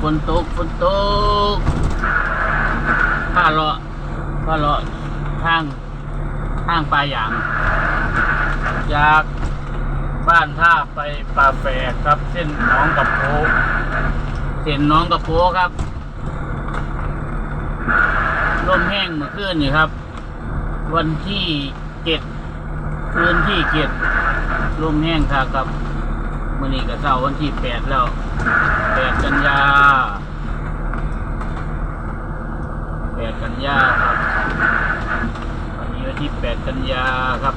ฝนตกฝนตกผ้าเลาะผ้าเลาะทางทางปลายยางจากบ้านท่าไปปลาแฝกครับ เส้นน้องกับโพเส้นน้องกับโพครับลมแห้งเมื่อคืนนี่ครับ วันที่เจ็ดคืนที่เจ็ดลมแห้งครับครับ มื่อนี้ก็เศร้าวันที่แปดแล้วแปดกันยาแปดกันยาครับวันนี้วันที่แปดกันยาครับ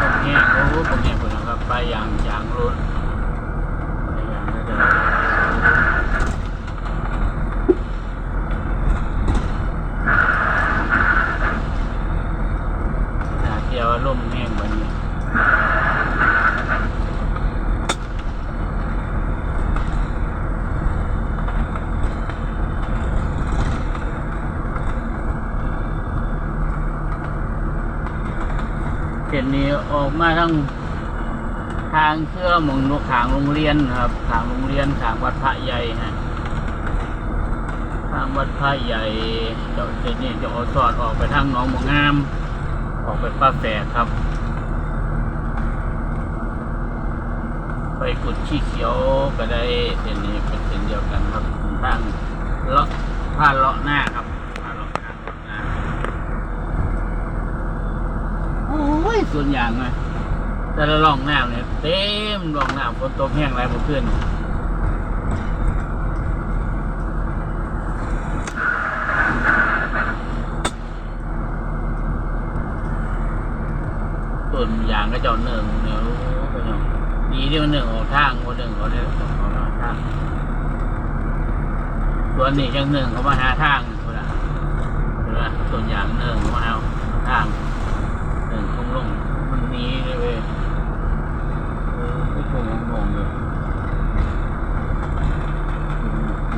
ผมแห้งโอ้ผมแห้งคนนะครับไปอย่างยางรุนไปยางก็จะน่าเที่ยวว่าลมแห้งวันนี้ เห็นนี้ออกมาทั้งทางเชื่อมองนกขางโรงเรียนครับขางโรงเรียนขางวัดพระใหญ่ฮะทางวัดพระใหญ่เจ้าเจนี่จะเอาสอดออกไปทางหนองบงงาม ออกไปป้าแฝกครับ ไปกุดชี้เขียวก็ได้เส้นนี้เป็นเส้นเดียวกันครับทางเลาะผ่านเลาะหน้าครับผ่านเลาะหน้าเลาะหน้าโอ้ ยส่วนอย่างเลยแต่ละร่องน้ำเนี่ยเต็มร่องน้ำฝนตกแห้งไรบ่เพื่อนต้นยางก็เจ้าเนื่องเนี่ยโอ้ยเนาะดีที่มันเนื่องออกทางคนหนึ่งเขาได้ออกออกทางส่วนนี้จังหนึ่งเขามาหาทางคนละเห็นไหมต้นยางเนื่องเขามาเอาทาง นี้เลยเว้ยเออไม่คงงงเลย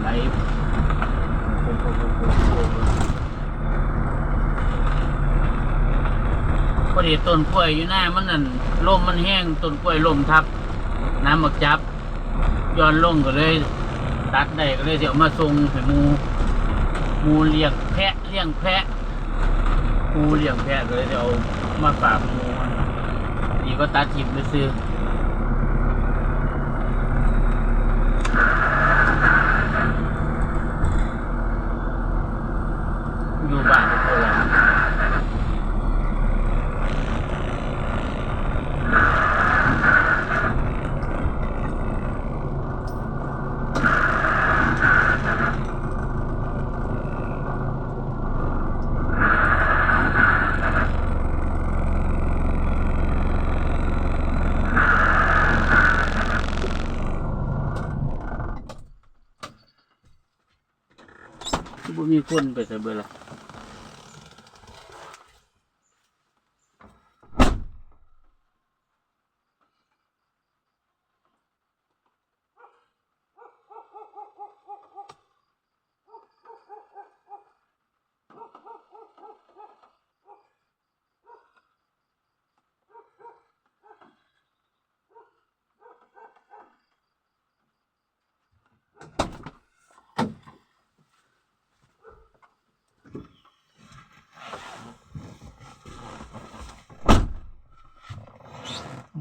ไลโค้งโค้งโค้งโค้งโค้งเลยพอดีต้นกล้วยอยู่หน้ามันนั่นลมมันแห้งต้นกล้วยลมทับ น้ำหมักจับย้อนลงก็เลย ตัดได้ก็เลยเดี๋ยวมาส่งให้มูหมูเลี้ยงแพะเลี้ยงแพะหมูเลี้ยงแพะก็เลยเดี๋ยวมาฝากมู นดีก็ตัดทิมไปซื้ออยู่บ้านโคราช บ่มีคนไปใส่เบอร์ละ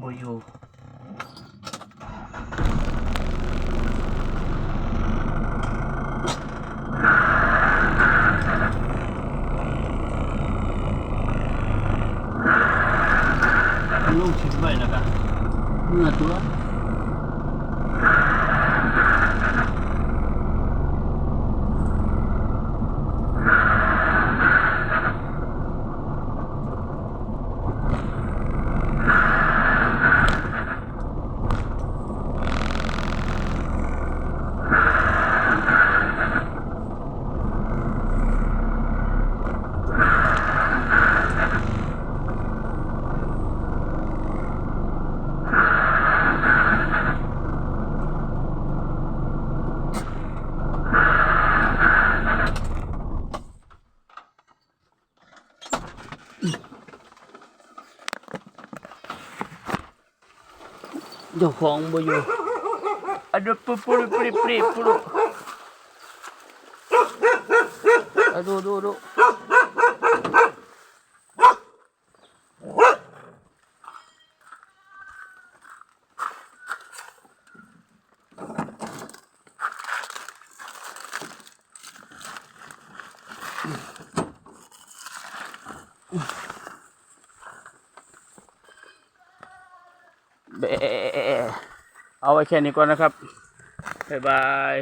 บ่อยู่ลูกชิ เมื่อตัวเจ้าของบ่อยู่ไอ Aduh, pupuru, puri, puri, puru. Aduh, aduh, aduh. Be. เอาไว้แค่นี้ก่อนนะครับ บ๊ายบาย